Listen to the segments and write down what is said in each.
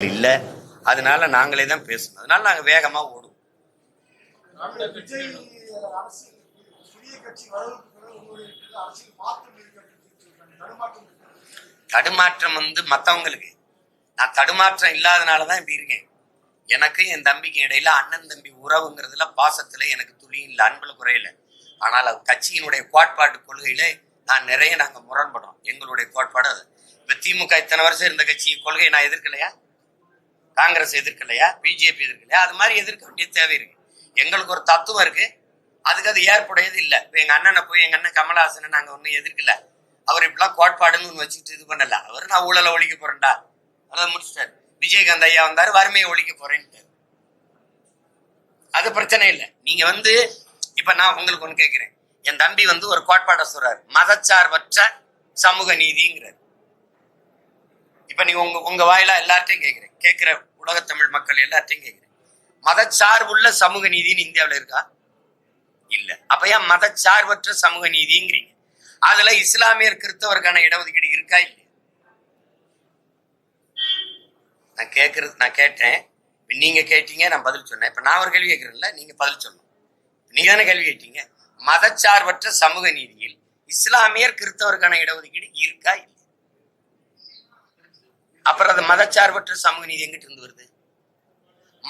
இல்லை. அதனால நாங்களே தான் பேசணும். அதனால இருக்கு அப்படின்னு சொல்றாங்க தடுமாற்றம் வந்து மற்றவங்களுக்கு நான் தடுமாற்றம் இல்லாதனால தான் இப்படி இருக்கேன். எனக்கு என் தம்பிக்கு இடையில அண்ணன் தம்பி உறவுங்கிறதுல பாசத்துல எனக்கு துளியும் இல்லை அன்புல குறையில ஆனால் அது கட்சியினுடைய கோட்பாட்டு கொள்கையில நான் நிறைய நாங்க முரண்படுறோம். எங்களுடைய கோட்பாடு அது. இப்ப திமுக இத்தனை வருஷம் இருந்த கட்சி கொள்கையை நான் எதிர்க்கலையா? காங்கிரஸ் எதிர்க்கலையா? பிஜேபி எதிர்க்கலையா? அது மாதிரி எதிர்க்க வேண்டிய தேவை இருக்கு. எங்களுக்கு ஒரு தத்துவம் இருக்கு. அதுக்கு அது ஏற்புடையது இல்லை. இப்போ எங்கள் அண்ணனை போய் எங்கள் அண்ணன் கமலஹாசனை நாங்கள் ஒன்றும் எதிர்க்கல. அவர் இப்படிலாம் கோட்பாடுன்னு ஒன்று வச்சுட்டு இது பண்ணல. அவர் நான் ஊழலை ஒழிக்க போறேன்டா. அதை முடிச்சிட்டாரு. விஜயகாந்த் ஐயா வந்தார் வறுமையை ஒழிக்க போறேன்ட்டு அது பிரச்சனை இல்லை. நீங்க வந்து இப்ப நான் உங்களுக்கு ஒன்று கேட்கிறேன் என் தம்பி வந்து ஒரு கோட்பாடை சொல்றாரு. மதச்சார்பற்ற சமூக நீதிங்கிறார். இப்ப நீங்க உங்க உங்க வாயிலா எல்லார்ட்டையும் கேட்கிறேன் கேட்கிற உலகத்தமிழ் மக்கள் எல்லாத்தையும் கேட்குறேன் மதச்சார்புள்ள சமூக நீதின்னு இந்தியாவுல இருக்கா? இல்ல. அப்ப ஏன் மதச்சார்பற்ற சமூக நீதிங்கிறீங்க? அதுல இஸ்லாமியர் கிறிஸ்தவருக்கான இடஒதுக்கீடு இருக்கா இல்லையா? நான் கேட்கறது நான் கேட்டேன். நீங்க கேட்டீங்க நான் பதில் சொன்னேன். இப்ப நான் ஒரு கேள்வி கேட்கறேன்ல நீங்க பதில் சொல்லணும் நீங்க தானே கேள்வி கேட்டீங்க. மதச்சார்பற்ற சமூக நீதியில் இஸ்லாமியர் கிறிஸ்தவருக்கான இடஒதுக்கீடு இருக்கா இல்லை அப்புறம் அது மதச்சார்பற்ற சமூக நீதி எங்கிட்ட இருந்து வருது?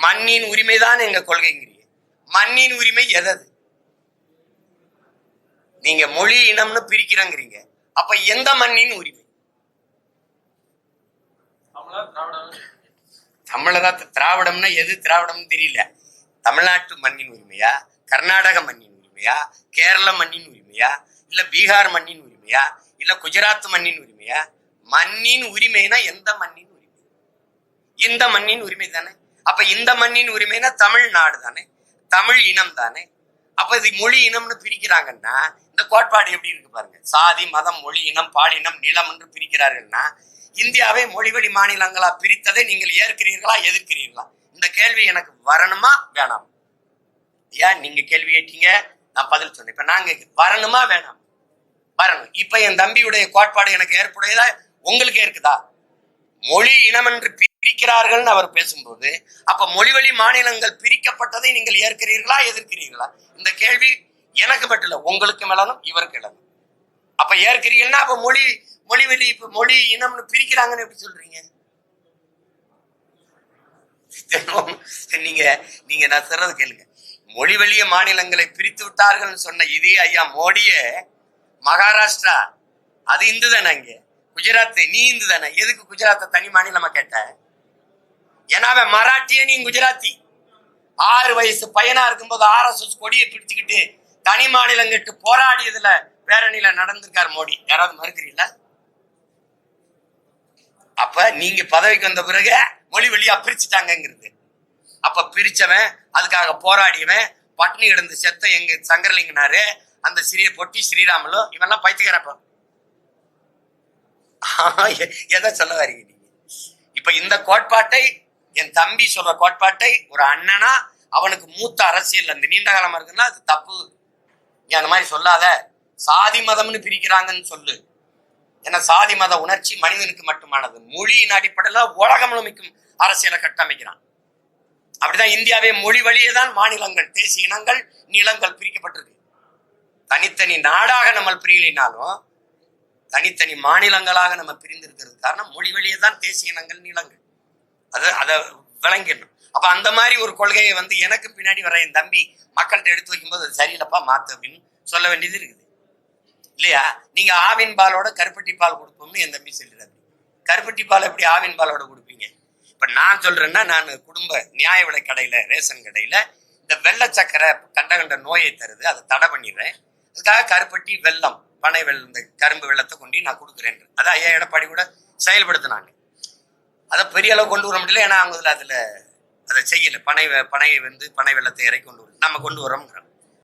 மண்ணின் உரிமை தான் எங்க கொள்கைங்கிறீங்க. மண்ணின் உரிமை எதது? நீங்க மொழி இனம்னு பிரிக்கிறங்கிறீங்க. அப்ப எந்த மண்ணின் உரிமை? தமிழக திராவிடம்னா எது திராவிடம்னு தெரியல. தமிழ்நாட்டு மண்ணின் உரிமையா? கர்நாடக மண்ணின் உரிமையா? கேரள மண்ணின் உரிமையா? இல்ல பீகார் மண்ணின் உரிமையா? இல்ல குஜராத் மண்ணின் உரிமையா? மண்ணின் உரிமைனா எந்த மண்ணின் உரிமை? இந்த மண்ணின் உரிமை தானே? அப்ப இந்த மண்ணின் உரிமைனா தமிழ்நாடு தானே? தமிழ் இனம் தானே? அப்ப இது மொழி இனம்னு பிரிக்கிறாங்கன்னா இந்த கோட்பாடு எப்படி இருக்கு பாருங்க. சாதி மதம் மொழி இனம் பாலினம் நிலம் என்று பிரிக்கிறார்கள்னா இந்தியாவை மொழிவழி மாநிலங்களா பிரித்ததை நீங்கள் ஏற்கிறீர்களா எதிர்க்கிறீர்களா? இந்த கேள்வி எனக்கு வரணுமா வேணாம்? ஏன் நீங்க கேள்வி கேட்டீங்க? நான் பதில் சொன்னேன். இப்ப நாங்க வரணுமா வேணாம்? வரணும். இப்ப என் தம்பியுடைய கோட்பாடு எனக்கு ஏற்புடையதா? உங்களுக்கு இருக்குதா? மொழி இனம் என்று பிரிக்கிறார்கள்னு அவர் பேசும்போது அப்ப மொழிவழி மாநிலங்கள் பிரிக்கப்பட்டதை நீங்கள் ஏற்கிறீர்களா எதிர்க்கிறீர்களா? இந்த கேள்வி எனக்கு மட்டும் இல்லை உங்களுக்கு மேலனும் இவருக்கு இளனும் அப்ப ஏற்கிறீங்கன்னா அப்ப மொழி மொழிவழி இப்ப மொழி இனம்னு பிரிக்கிறாங்கன்னு எப்படி சொல்றீங்க? நீங்க நீங்க நான் சொல்றது கேளுங்க. மொழி வழிய மாநிலங்களை பிரித்து விட்டார்கள் சொன்ன இதே ஐயா மோடியே மகாராஷ்டிரா அது இந்து தானே அங்க? குஜராத் நீ இந்து தானே எதுக்கு குஜராத்தை தனி மாநிலமா கேட்ட? ஏன்னா அவன் மராட்டிய நீ குஜராத்தி. ஆறு வயசு பையனா இருக்கும்போது ஆர்எஸ்எஸ் கொடியை பிடிச்சுக்கிட்டு தனி மாநிலம் கட்டு போராடியதுல பேரணியில நடந்திருக்காரு மோடி. யாராவது மறுக்கிறீங்களா அப்ப நீங்க பதவிக்கு வந்த பிறகு மொழி வழியா பிரிச்சுட்டாங்கங்கிறது. அப்ப பிரிச்சவன் அதுக்காக போராடியவன் பட்னி கிடந்து செத்த எங்க சங்கரலிங்கனாரு அந்த சிறிய பொட்டி ஸ்ரீராமலு இவெல்லாம் பைத்தியக்காரப்ப எதை சொல்ல வரீங்க நீங்க? இப்ப இந்த கோட்பாட்டை என் தம்பி சொல்ற கோட்பாட்டை ஒரு அண்ணனா அவனுக்கு மூத்த அரசியல் அந்த நீண்ட காலமா இருக்குன்னா அது தப்பு. நீ அந்த மாதிரி சொல்லாத. சாதி மதம்னு பிரிக்கிறாங்கன்னு சொல்லு. ஏன்னா சாதி மத உணர்ச்சி மனிதனுக்கு மட்டுமானது. மொழியின் அடிப்படையில உலகம் முழுமைக்கும் அரசியலை கட்டமைக்கிறான். அப்படிதான் இந்தியாவே மொழி வழியே தான் மாநிலங்கள் தேசிய இனங்கள் நிலங்கள் பிரிக்கப்பட்டிருக்கு. தனித்தனி நாடாக நம்ம பிரியலினாலும் தனித்தனி மாநிலங்களாக நம்ம பிரிந்திருக்கிறது காரணம் மொழி வழியே தான் தேசிய இனங்கள் நிலங்கள். அது அதை விளங்கிடணும். அப்ப அந்த மாதிரி ஒரு கொள்கையை வந்து எனக்கு பின்னாடி வர என் தம்பி மக்கள்கிட்ட எடுத்து வைக்கும்போது அது சரியில்லப்பா மாத்து அப்படின்னு சொல்ல வேண்டியது இருக்குது. இல்லையா? நீங்க ஆவின் பாலோட கருப்பட்டி பால் கொடுப்போம்னு என் தம்பி சொல்லிடுறாரு. கருப்பட்டி பால் எப்படி ஆவின் பாலோட கொடுப்பீங்க? இப்ப நான் சொல்றேன்னா நான் குடும்ப நியாய விலை கடையில ரேஷன் கடையில இந்த வெள்ளை சக்கரை கண்ட கண்ட நோயை தருது அதை தடை பண்ணிடுறேன். அதுக்காக கருப்பட்டி வெள்ளம் பனை வெள்ளம் இந்த கரும்பு வெள்ளத்தை கொண்டு நான் கொடுக்குறேன் அதான் ஐயா எடப்பாடி கூட செயல்படுத்தினாங்க. அதை பெரிய அளவு கொண்டு வர முடியல ஏன்னா அவங்க அதில் அதில் அதை செய்யலை. பனை பனை வந்து பனை வெள்ளத்தை இறக்கி கொண்டு வரும் நம்ம கொண்டு வரோம்